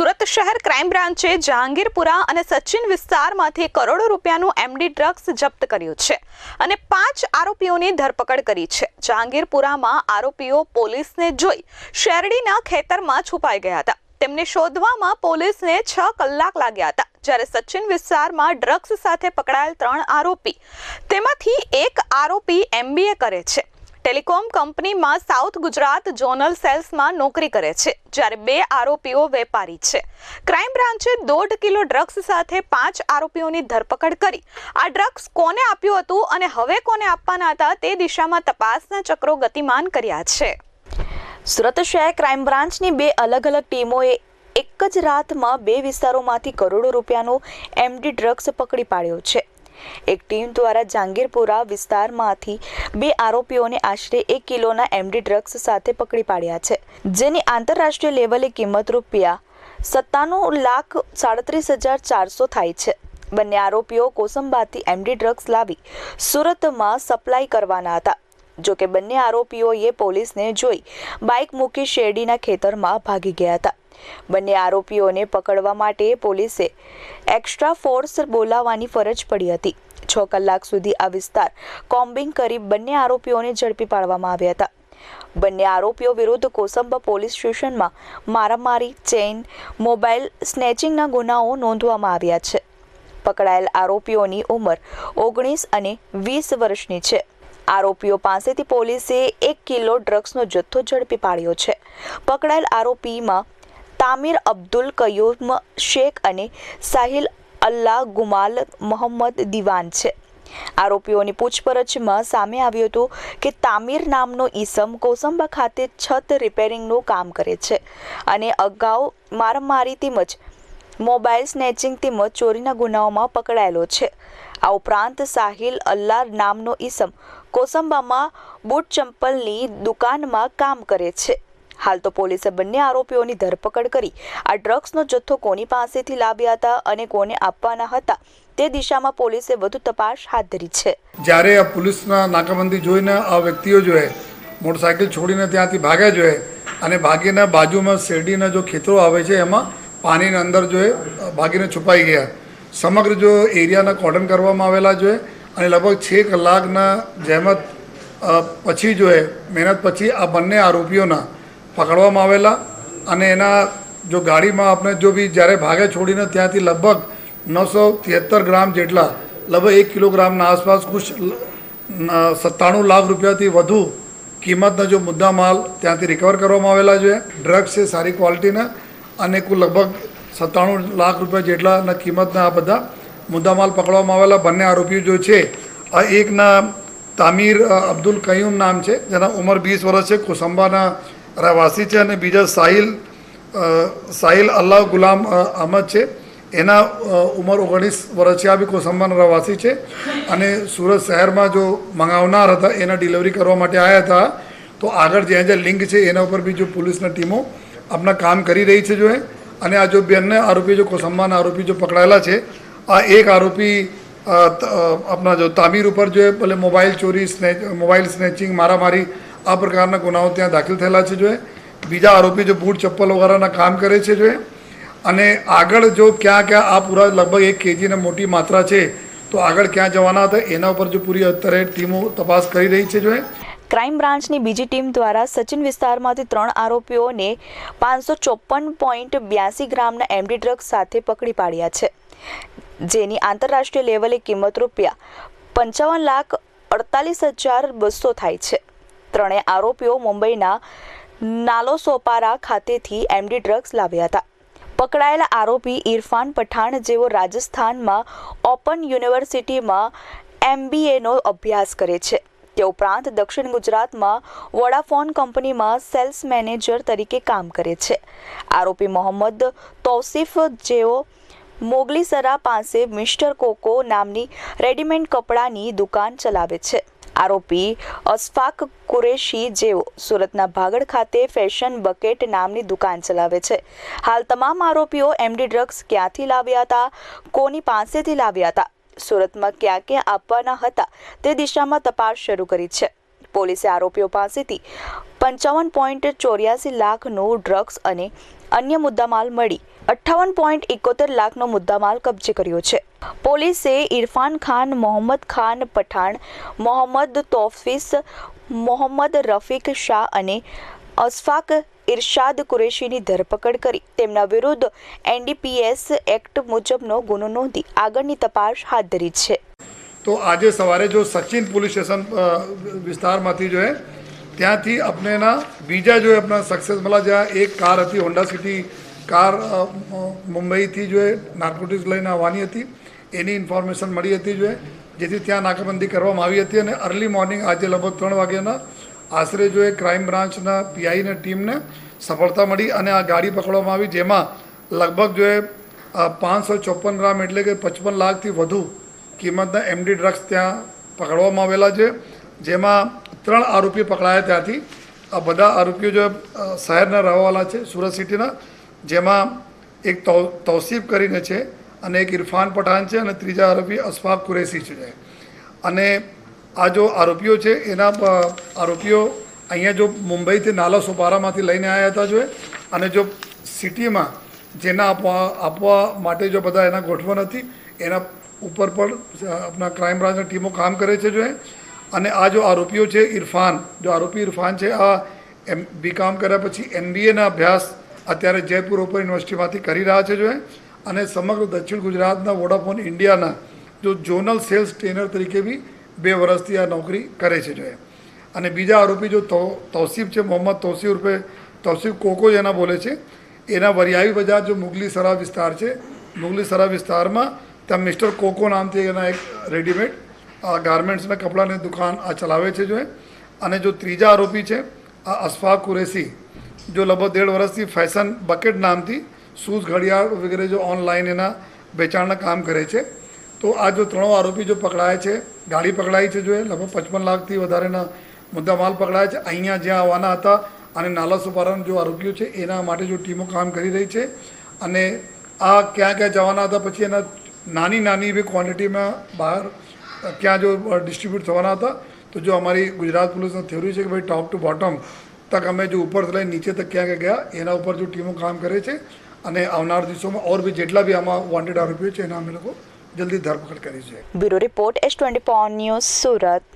સુરત શહેર ક્રાઇમ બ્રાન્ચે જહાંગીરપુરા અને સચિન વિસ્તારમાંથી કરોડો રૂપિયાનું એમડી ડ્રગ્સ જપ્ત કર્યું છે અને પાંચ આરોપીઓની ધરપકડ કરી છે. જહાંગીરપુરામાં આરોપીઓ પોલીસને જોઈ શેરડીના ખેતરમાં છુપાઈ ગયા હતા. તેમને શોધવામાં પોલીસને છ કલાક લાગ્યા હતા. જ્યારે સચિન વિસ્તારમાં ડ્રગ્સ સાથે પકડાયેલ ત્રણ આરોપી, તેમાંથી એક આરોપી એમબીએ કરે છે. ટેલિકોમ કંપનીમાં સાઉથ ગુજરાત ઝોનલ સેલ્સમાં નોકરી કરે છે, જ્યારે બે આરોપીઓ વેપારી છે. ક્રાઇમ બ્રાન્ચે દોઢ કિલો ડ્રગ્સ સાથે પાંચ આરોપીઓની ધરપકડ કરી. આ ડ્રગ્સ કોને આપ્યું હતું અને હવે કોને આપવાના હતા તે દિશામાં તપાસના ચક્રો ગતિમાન કર્યા છે. સુરત શહેર ક્રાઇમ બ્રાન્ચની બે અલગ અલગ ટીમોએ એક જ રાતમાં બે વિસ્તારોમાંથી કરોડો રૂપિયાનો એમડી ડ્રગ્સ પકડી પાડ્યો છે. એક ટીમ દ્વારા જહાંગીરપુરા વિસ્તારમાંથી બે આરોપીઓને આશરે એક કિલોના એમડી ડ્રગ્સ સાથે પકડી પાડ્યા છે, જેની આંતરરાષ્ટ્રીય લેવલે કિંમત રૂપિયા સત્તાણું લાખ સાડત્રીસ હજાર ચારસો થાય છે. બંને આરોપીઓ કોસંબાથી એમડી ડ્રગ્સ લાવી સુરતમાં સપ્લાય કરવાના હતા. જોકે બંને આરોપીઓએ પોલીસને જોઈ બાઇક મૂકી શેરડીના ખેતરમાં ભાગી ગયા હતા. બંને આરોપીઓને પકડવા માટે પોલીસે એક્સ્ટ્રા ફોર્સ બોલાવવાની ફરજ પડી હતી. છ કલાક સુધી આ વિસ્તાર કોમ્બિંગ કરી બંને આરોપીઓને ઝડપી પાડવામાં આવ્યા હતા. બંને આરોપીઓ વિરુદ્ધ કોસંબા પોલીસ સ્ટેશનમાં મારામારી, ચેઇન, મોબાઈલ સ્નેચિંગના ગુનાઓ નોંધવામાં આવ્યા છે. પકડાયેલ આરોપીઓની ઉંમર ઓગણીસ અને વીસ વર્ષની છે. આરોપીઓ પાસેથી પોલીસે એક કિલો ડ્રગ્સનો જથ્થો ઝડપી પાડ્યો છે. પકડાયેલ આરોપીમાં તામીર અબ્દુલ કયુમ શેખ અને સાહિલ અલ્લાહ ગુમાલ મોહમ્મદ દિવાન છે. આરોપીઓની પૂછપરછમાં સામે આવ્યું હતું કે તામીર નામનો ઈસમ કોસંબા ખાતે છત રિપેરિંગનું કામ કરે છે અને અગાઉ મારામારી તેમજ મોબાઈલ સ્નેચિંગ તેમજ ચોરીના ગુનાઓમાં પકડાયેલો છે. આ ઉપરાંત સાહિલ અલ્લાહ નામનો ઈસમ કોસંબામાં બૂટ ચંપલની દુકાનમાં કામ કરે છે. હાલ તો પોલીસે બંને આરોપીઓની ધરપકડ કરી. આ ડ્રગ્સનો જથ્થો કોની પાસેથી લાવ્યા હતા અને કોને આપવાના હતા તે દિશામાં પોલીસે વધુ તપાસ હાથ ધરી છે. જ્યારે આ પોલીસના નાકાબંધી જોઈને આ વ્યક્તિઓ જોએ મોટરસાઇકલ છોડીને ત્યાંથી ભાગ્યા જોઈએ અને ભાગીને બાજુમાં શેરડીના જો ખેતરો આવે છે, એમાં પાણીના અંદર જોએ ભાગીને છુપાઈ ગયા. સમગ્ર જો એરિયાના કોર્ડન કરવામાં આવેલા જોઈએ અને લગભગ છ કલાકના જહેમત પછી જોએ મહેનત પછી આ બંને આરોપીઓના પકડવામાં આવેલા અને એના જો ગાડીમાં આપણે જો બી જ્યારે ભાગે છોડીને ત્યાંથી લગભગ નવસો ત્રેહત્તર ગ્રામ જેટલા, લગભગ એક કિલોગ્રામના આસપાસ કુછ સત્તાણું લાખ રૂપિયાથી વધુ કિંમતના જો મુદ્દા માલ ત્યાંથી રિકવર કરવામાં આવેલા છે. ડ્રગ્સ છે સારી ક્વોલિટીના અને કુલ લગભગ સત્તાણું લાખ રૂપિયા જેટલાના કિંમતના આ બધા મુદ્દામાલ પકડવામાં આવેલા. બંને આરોપીઓ જો છે, આ એકના તામીર અબ્દુલ કયુમ નામ છે, જેના ઉંમર વીસ વર્ષ છે. કોસંબાના રહેવાસી છે અને બીજા સાહિલ સાહિલ અલ્લાહ ગુલામ અહમદ છે. એના ઉંમર ઓગણીસ વર્ષ છે. આ બી કોસંબાના રહેવાસી છે. અને સુરત શહેરમાં જો મંગાવનાર હતા, એના ડિલિવરી કરવા માટે આવ્યા હતા, તો આગળ જ્યાં જ્યાં લિંક છે, એના ઉપર બી જો પોલીસના ટીમો આપણા કામ કરી રહી છે જો એ. અને આ જો બંને આરોપી જો કોસંબાના આરોપી જો પકડાયેલા છે, આ એક આરોપી આપણા જો તામીર ઉપર જો ભલે મોબાઈલ ચોરી, સ્નેચ, મોબાઈલ સ્નેચિંગ, મારામારી આ પ્રકારના ગુનાઓ ત્યાં દાખલ થયેલા છે જોઈએ બીજા આરોપી જો બૂટ, ચપ્પલ વગેરેના કામ કરે છે જોઈએ અને આગળ જો ક્યાં ક્યાં આ પૂરા લગભગ એક કેજીની મોટી માત્રા છે, તો આગળ ક્યાં જવાના હતા, એના ઉપર જો પૂરી અત્યારે ટીમો તપાસ કરી રહી છે જોઈએ ક્રાઇમ બ્રાન્ચની બીજી ટીમ દ્વારા સચિન વિસ્તારમાંથી ત્રણ આરોપીઓને પાંચસો ચોપન પોઈન્ટ બ્યાસી ગ્રામના એમડી ડ્રગ્સ સાથે પકડી પાડ્યા છે, જેની આંતરરાષ્ટ્રીય લેવલે કિંમત રૂપિયા પંચાવન લાખ અડતાલીસ હજાર બસો થાય છે. ત્રણેય આરોપીઓ મુંબઈના નાલોસોપારા ખાતેથી એમડી ડ્રગ્સ લાવ્યા હતા. પકડાયેલા આરોપી ઇરફાન પઠાણ જેઓ રાજસ્થાનમાં ઓપન યુનિવર્સિટીમાં એમબીએનો અભ્યાસ કરે છે. તે ઉપરાંત દક્ષિણ ગુજરાતમાં વોડાફોન કંપનીમાં સેલ્સ મેનેજર તરીકે કામ કરે છે. આરોપી મોહમ્મદ તૌસિફ જેઓ મોગલીસરા પાસે મિસ્ટર કોકો નામની રેડીમેડ કપડાની દુકાન ચલાવે છે. આરોપી અસફાક કુરેશી જેઓ સુરતના ભાગડ ખાતે ફેશન બકેટ નામની દુકાન ચલાવે છે. હાલ તમામ આરોપીઓ એમડી ડ્રગ્સ ક્યાંથી લાવ્યા હતા, કોની પાસેથી લાવ્યા હતા, સુરતમાં ક્યાં ક્યાં આપવાના હતા, તે દિશામાં તપાસ શરૂ કરી છે. પોલીસે આરોપીઓ પાસેથી પંચાવન પોઈન્ટ ચોર્યાસી લાખનું ડ્રગ્સ અને અન્ય મુદ્દામાલ મળી અઠ્ઠાવન પોઈન્ટ એકોતેર લાખનો મુદ્દામાલ કબજે કર્યો છે. પોલીસે ઇરફાન ખાન, મોહમ્મદ ખાન પઠાણ, મોહમ્મદ તોફીસ, મોહમ્મદ રફીક શાહ અને અશફાક ઇરશાદ કુરેશીની ધરપકડ કરી. તેમના વિરુદ્ધ એનડીપીએસ એક્ટ મુજબનો ગુનો નોંધી આગળની તપાસ હાથ ધરી છે. તો આજે સવારે જો સચિન પોલીસ સ્ટેશન વિસ્તારમાંથી જો ત્યાંથી અપનેના બીજા જો આપણા સક્સેસ મળ્યા જ્યાં એક કાર હતી હોન્ડા સિટી કાર મુંબઈથી જો એ નાર્કોટિક્સ લઈને આવવાની હતી, એની ઇન્ફોર્મેશન મળી હતી જો જેથી ત્યાં નાકાબંધી કરવામાં આવી હતી અને અર્લી મોર્નિંગ આજે લગભગ ત્રણ વાગ્યાના આશરે જો એ ક્રાઇમ બ્રાન્ચના પીઆઈને ટીમને સફળતા મળી અને આ ગાડી પકડવામાં આવી, જેમાં લગભગ જો એ પાંચસો ચોપન ગ્રામ એટલે કે પચપન લાખથી વધુ કિંમતના એમડી ડ્રગ્સ ત્યાં પકડવામાં આવેલા છે, જેમાં ત્રણ આરોપીઓ પકડાયા ત્યાંથી. આ બધા આરોપીઓ જો શહેરના રહેવાવાળા છે, સુરત સિટીના. જેમાં એક તૌસીફ કરીને છે અને એક ઇરફાન પઠાણ છે અને ત્રીજા આરોપી અશફાક કુરેશી છે. અને આ જો આરોપીઓ છે, એના આરોપીઓ અહીંયા જો મુંબઈથી નાલા સોપારામાંથી લઈને આવ્યા હતા જો અને જો સિટીમાં જેના આપવા આપવા માટે જો બધા એના ગોઠવણ હતી, એના ઉપર પણ આપણા ક્રાઇમ બ્રાન્ચની ટીમો કામ કરે છે જો અને આ જો આરોપીઓ છે, ઇરફાન, જો આરોપી ઇરફાન છે, આ એમ બીકામ કર્યા પછી એમબીએના અભ્યાસ અત્યારે જયપુર ઓપન યુનિવર્સિટીમાંથી કરી રહ્યા છે જો અને સમગ્ર દક્ષિણ ગુજરાતના વોડાફોન ઇન્ડિયાના જો ઝોનલ સેલ્સ ટ્રેનર તરીકે બી બે વર્ષથી આ નોકરી કરે છે જો અને બીજા આરોપી જો તૌસીફ છે, મોહમ્મદ તૌસીફ રૂપે તૌસીફ કોકો જેના બોલે છે, એના વરિયાવી બજાર જો મુગલી સરા વિસ્તાર છે, મુગલી સરા વિસ્તારમાં ત્યાં મિસ્ટર કોકો નામથી એના એક રેડીમેડ ગાર્મેન્ટ્સના કપડાની દુકાન આ ચલાવે છે જો અને જો ત્રીજા આરોપી છે, આ અશફાક કુરેશી જો લગભગ દેઢ વર્ષથી ફેશન બકેટ નામથી શૂઝ, ઘડિયાળ વગેરે જો ઓનલાઈન એના વેચાણના કામ કરે છે. તો આ જો ત્રણો આરોપી જો પકડાય છે, ગાડી પકડાઈ છે જો એ લગભગ પચપન લાખથી વધારેના મુદ્દામાલ પકડાયા છે. અહીંયા જ્યાં આવવાના હતા અને નાલા સુપારાના જો આરોપીઓ છે, એના માટે જો ટીમો કામ કરી રહી છે. અને આ ક્યાં ક્યાં જવાના હતા, પછી એના નાની નાની એવી ક્વોન્ટિટીમાં બહાર ક્યાં જો ડિસ્ટ્રીબ્યુટ થવાના હતા, તો જો અમારી ગુજરાત પોલીસનો થયોરી છે કે ભાઈ ટોપ ટુ બોટમ તક અમે જો ઉપર લઈને નીચે તક ક્યાં ક્યાં ગયા, એના ઉપર જો ટીમો કામ કરે છે અને આવનાર દિવસોમાં ઓર બી જેટલા બી આમાં વોન્ટેડ આરોપીઓ છે, એના અમે લોકો જલ્દી ધરપકડ કરી છે. Bureau report S twenty news Surat.